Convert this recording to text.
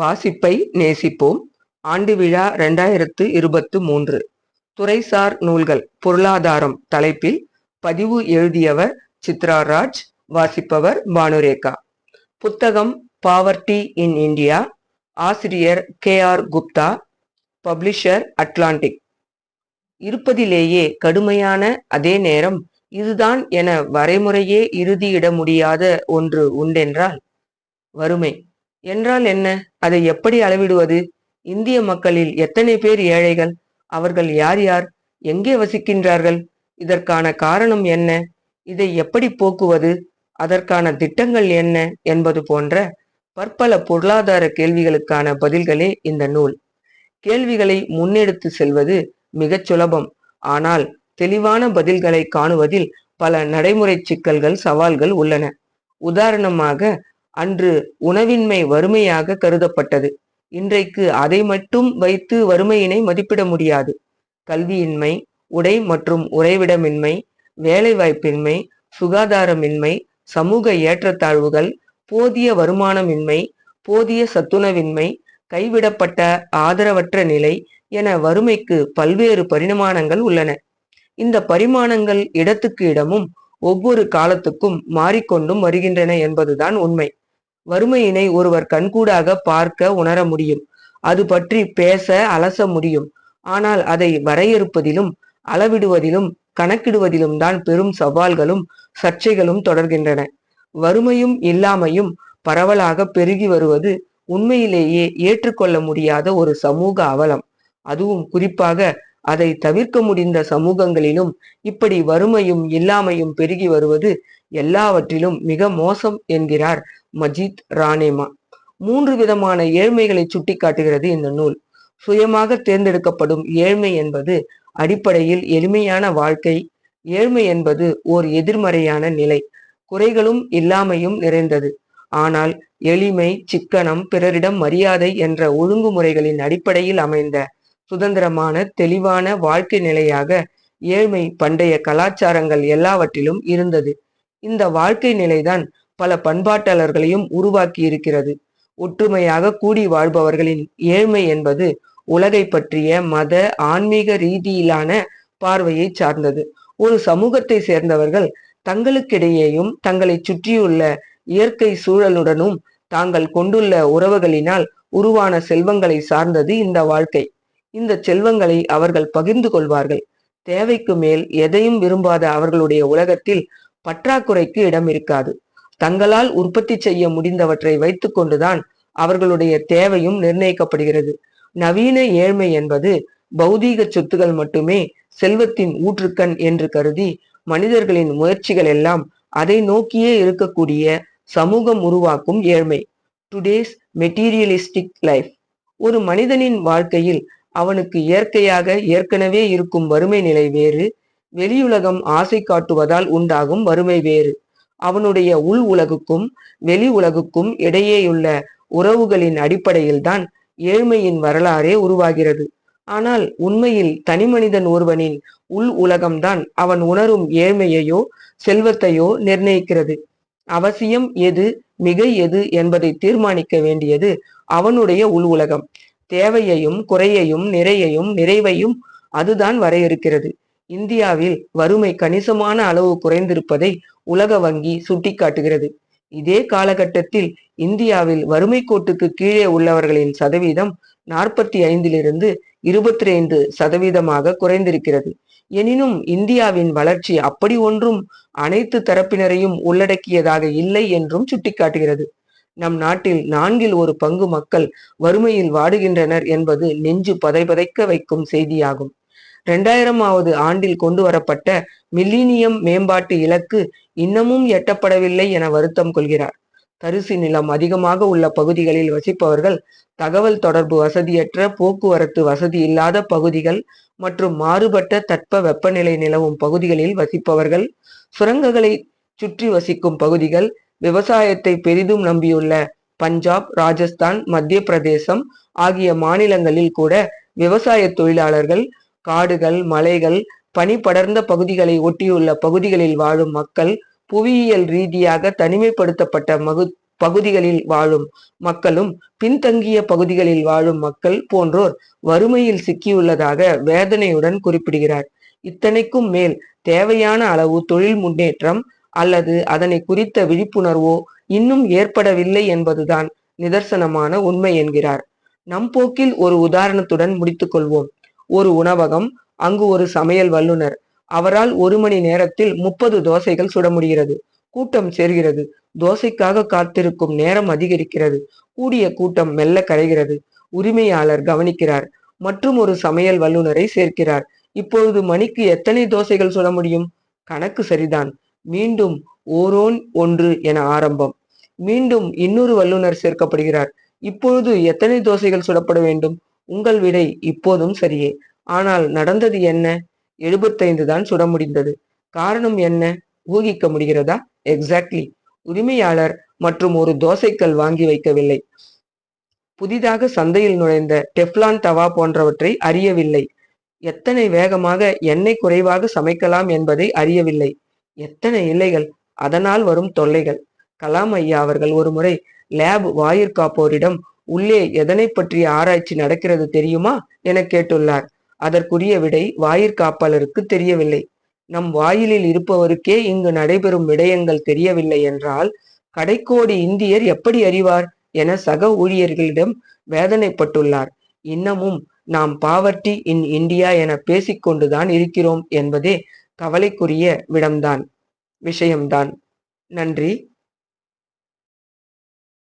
வாசிப்பை நேசிப்போம். ஆண்டு விழா ரெண்டாயிரத்து இருபத்து மூன்று. துறைசார் நூல்கள் பொருளாதாரம் தலைப்பில் பதிவு எழுதியவர் சித்ரா ராஜ் வாசிப்பவர் பானுரேகா. புத்தகம் பாவர்டி இன் இந்தியா ஆசிரியர் K R Gupta publisher Atlantic. இருப்பதிலேயே கடுமையான அதே நேரம் இதுதான் என வரைமுறையே இறுதியிட முடியாத ஒன்று உண்டென்றால் வறுமை. என்றால் என்ன? அதை எப்படி அளவிடுவது? இந்திய மக்களில் எத்தனை பேர் ஏழைகள்? அவர்கள் யார் யார்? எங்கே வசிக்கின்றார்கள்? இதற்கான காரணம் என்ன? இதை எப்படி போக்குவது? அதற்கான திட்டங்கள் என்ன? என்பது போன்ற பற்பல பொருளாதார கேள்விகளுக்கான பதில்களே இந்த நூல். கேள்விகளை முன்னெடுத்து செல்வது மிகச் சுலபம். ஆனால் தெளிவான பதில்களை காணுவதில் பல நடைமுறை சிக்கல்கள் சவால்கள் உள்ளன. உதாரணமாக அன்று உணவின்மை வறுமையாக கருதப்பட்டது. இன்றைக்கு அதை மட்டும் வைத்து வறுமையினை மதிப்பிட முடியாது. கல்வியின்மை உடை மற்றும் உறைவிடமின்மை வேலைவாய்ப்பின்மை சுகாதாரமின்மை சமூக ஏற்றத்தாழ்வுகள் போதிய வருமானமின்மை போதிய சத்துணவின்மை கைவிடப்பட்ட ஆதரவற்ற நிலை என வறுமைக்கு பல்வேறு பரிமாணங்கள் உள்ளன. இந்த பரிமாணங்கள் இடத்துக்கு இடமும் ஒவ்வொரு காலத்துக்கும் மாறிக்கொண்டும் வருகின்றன என்பதுதான் உண்மை. வறுமையினை ஒருவர் கண்கூடாக பார்க்க உணர முடியும். அது பற்றி பேச அலச முடியும். ஆனால் அதை வரையறுப்பதிலும் அளவிடுவதிலும் கணக்கிடுவதிலும் தான் பெரும் சவால்களும் சர்ச்சைகளும் தொடர்கின்றன. வறுமையும் இல்லாமையும் பரவலாக பெருகி வருவது உண்மையிலேயே ஏற்றுக்கொள்ள முடியாத ஒரு சமூக அவலம். அதுவும் குறிப்பாக அதை தவிர்க்க முடிந்த சமூகங்களிலும் இப்படி வறுமையும் இல்லாமையும் பெருகி வருவது எல்லாவற்றிலும் மிக மோசம் என்கிறார் மஜித் ராணேமா மூன்று விதமான ஏழ்மைகளை சுட்டிக்காட்டுகிறது இந்த நூல். சுயமாக தேர்ந்தெடுக்கப்படும் ஏழ்மை என்பது அடிப்படையில் எளிமையான வாழ்க்கை. ஏழ்மை என்பது ஓர் எதிர்மறையான நிலை. குறைகளும் இல்லாமையும் நிறைந்தது. ஆனால் எளிமை சிக்கனம் பிறரிடம் மரியாதை என்ற ஒழுங்குமுறைகளின் அடிப்படையில் அமைந்த சுதந்திரமான தெளிவான வாழ்க்கை நிலையாக ஏழ்மை பண்டைய கலாச்சாரங்கள் எல்லாவற்றிலும் இருந்தது. இந்த வாழ்க்கை நிலைதான் பல பண்பாட்டாளர்களையும் உருவாக்கி இருக்கிறது. ஒற்றுமையாக கூடி வாழ்பவர்களின் ஏழ்மை என்பது உலகை பற்றிய மத ஆன்மீக ரீதியிலான பார்வையை சார்ந்தது. ஒரு சமூகத்தை சேர்ந்தவர்கள் தங்களுக்கிடையேயும் தங்களை சுற்றியுள்ள இயற்கை சூழலுடனும் தாங்கள் கொண்டுள்ள உறவுகளினால் உருவான செல்வங்களை சார்ந்தது இந்த வாழ்க்கை. இந்த செல்வங்களை அவர்கள் பகிர்ந்து கொள்வார்கள். தேவைக்கு மேல் எதையும் விரும்பாத அவர்களுடைய உலகத்தில் பற்றாக்குறைக்கு இடம் இருக்காது. தங்களால் உற்பத்தி செய்ய முடிந்தவற்றை வைத்துக்கொண்டுதான் அவர்களுடைய தேவையும் நிர்ணயிக்கப்படுகிறது. நவீன ஏழ்மை என்பது பௌதீக சொத்துகள் மட்டுமே செல்வத்தின் ஊற்றுக்கண் என்று கருதி மனிதர்களின் முயற்சிகள் எல்லாம் அதை நோக்கியே இருக்கக்கூடிய சமூகம் உருவாக்கும் ஏழ்மை. டுடேஸ் மெட்டீரியலிஸ்டிக் லைஃப் ஒரு மனிதனின் வாழ்க்கையில் அவனுக்கு இயற்கையாக ஏற்கனவே இருக்கும் வறுமை நிலை வேறு. வெளியுலகம் ஆசை காட்டுவதால் உண்டாகும் வறுமை வேறு. அவனுடைய உள் உலகுக்கும் வெளி உலகுக்கும் இடையேயுள்ள உறவுகளின் அடிப்படையில்தான் ஏழ்மையின் வரலாறே உருவாகிறது. ஆனால் உண்மையில் தனிமனிதன் ஒருவனின் உள் உலகம்தான் அவன் உணரும் ஏழ்மையையோ செல்வத்தையோ நிர்ணயிக்கிறது. அவசியம் எது மிகை எது என்பதை தீர்மானிக்க வேண்டியது அவனுடைய உள் உலகம். தேவையையும் குறையையும் நிறையையும் நிறைவையும் அதுதான் வரையறுக்கிறது. இந்தியாவில் வறுமை கணிசமான அளவு குறைந்திருப்பதை உலக வங்கி சுட்டிக்காட்டுகிறது. இதே காலகட்டத்தில் இந்தியாவில் வறுமை கோட்டுக்கு கீழே உள்ளவர்களின் சதவீதம் நாற்பத்தி ஐந்திலிருந்து இருபத்தி ஐந்து சதவீதமாக குறைந்திருக்கிறது. எனினும் இந்தியாவின் வளர்ச்சி அப்படி ஒன்றும் அனைத்து தரப்பினரையும் உள்ளடக்கியதாக இல்லை என்றும் சுட்டிக்காட்டுகிறது. நம் நாட்டில் நான்கில் ஒரு பங்கு மக்கள் வறுமையில் வாடுகின்றனர் என்பது நெஞ்சு பதைபதைக்க வைக்கும் செய்தியாகும். இரண்டாயிரமாவது ஆண்டில் கொண்டு வரப்பட்ட மில்லினியம் மேம்பாட்டு இலக்கு இன்னமும் எட்டப்படவில்லை என வருத்தம் கொள்கிறார். தரிசு நிலம் அதிகமாக உள்ள பகுதிகளில் வசிப்பவர்கள் தகவல் தொடர்பு வசதியற்ற போக்குவரத்து வசதி இல்லாத பகுதிகள் மற்றும் மாறுபட்ட தட்ப வெப்பநிலை நிலவும் பகுதிகளில் வசிப்பவர்கள் சுரங்கங்களை சுற்றி வசிக்கும் பகுதிகள் விவசாயத்தை பெரிதும் நம்பியுள்ள பஞ்சாப் ராஜஸ்தான் மத்திய பிரதேசம் ஆகிய மாநிலங்களில் கூட விவசாய தொழிலாளர்கள் காடுகள் மலைகள் பனி படர்ந்த பகுதிகளை ஒட்டியுள்ள பகுதிகளில் வாழும் மக்கள் புவியியல் ரீதியாக தனிமைப்படுத்தப்பட்ட மகு பகுதிகளில் வாழும் மக்களும் பின்தங்கிய பகுதிகளில் வாழும் மக்கள் போன்றோர் வறுமையில் சிக்கியுள்ளதாக வேதனையுடன் குறிப்பிடுகிறார். இத்தனைக்கும் மேல் தேவையான அளவு தொழில் முன்னேற்றம் அல்லது அதனை குறித்த விழிப்புணர்வோ இன்னும் ஏற்படவில்லை என்பதுதான் நிதர்சனமான உண்மை என்கிறார். நம் போக்கில் ஒரு உதாரணத்துடன் முடித்துக் கொள்வோம். ஒரு உணவகம் அங்கு ஒரு சமையல் வல்லுனர் அவரால் ஒரு மணி நேரத்தில் முப்பது தோசைகள் சுட முடிகிறது. கூட்டம் சேர்கிறது. தோசைக்காக காத்திருக்கும் நேரம் அதிகரிக்கிறது. கூடிய கூட்டம் மெல்ல கரைகிறது. உரிமையாளர் கவனிக்கிறார். மற்றும் ஒரு சமையல் வல்லுநரை சேர்க்கிறார். இப்பொழுது மணிக்கு எத்தனை தோசைகள் சுட முடியும்? கணக்கு சரிதான். மீண்டும் ஓரோன் ஒன்று என ஆரம்பம். மீண்டும் இன்னொரு வல்லுநர் சேர்க்கப்படுகிறார். இப்பொழுது எத்தனை தோசைகள் சுடப்பட வேண்டும்? உங்கள் விடை இப்போதும் சரியே. ஆனால் நடந்தது என்ன? எழுபத்தைந்து தான் சுட முடிந்தது. காரணம் என்ன? ஊகிக்க முடிகிறதா? எக்ஸாக்ட்லி உரிமையாளர் மற்றும் ஒரு தோசைக்கல் வாங்கி வைக்கவில்லை. புதிதாக சந்தையில் நுழைந்த டெஃப்லான் தவா போன்றவற்றை அறியவில்லை. எத்தனை வேகமாக எண்ணெய் குறைவாக சமைக்கலாம் என்பதை அறியவில்லை. எத்தனை இல்லைகள் அதனால் வரும் தொல்லைகள். கலாம் ஐயா அவர்கள் ஒருமுறை லேப் வாயிற்காப்போரிடம் உள்ளே எதனை பற்றிய ஆராய்ச்சி நடக்கிறது தெரியுமா? என கேட்டுள்ளார். அதற்குரிய விடை வாயிற்காப்பாளருக்கு தெரியவில்லை. நம் வாயிலில் இருப்பவருக்கே இங்கு நடைபெறும் விடயங்கள் தெரியவில்லை என்றால் கடைக்கோடி இந்தியர் எப்படி அறிவார்? என சக ஊழியர்களிடம் வேதனைப்பட்டுள்ளார். இன்னமும் நாம் பாவர்ட்டி இன் இந்தியா என பேசிக்கொண்டுதான் இருக்கிறோம் என்பதே கவலைக்குரிய விடம்தான் விஷயம்தான். நன்றி.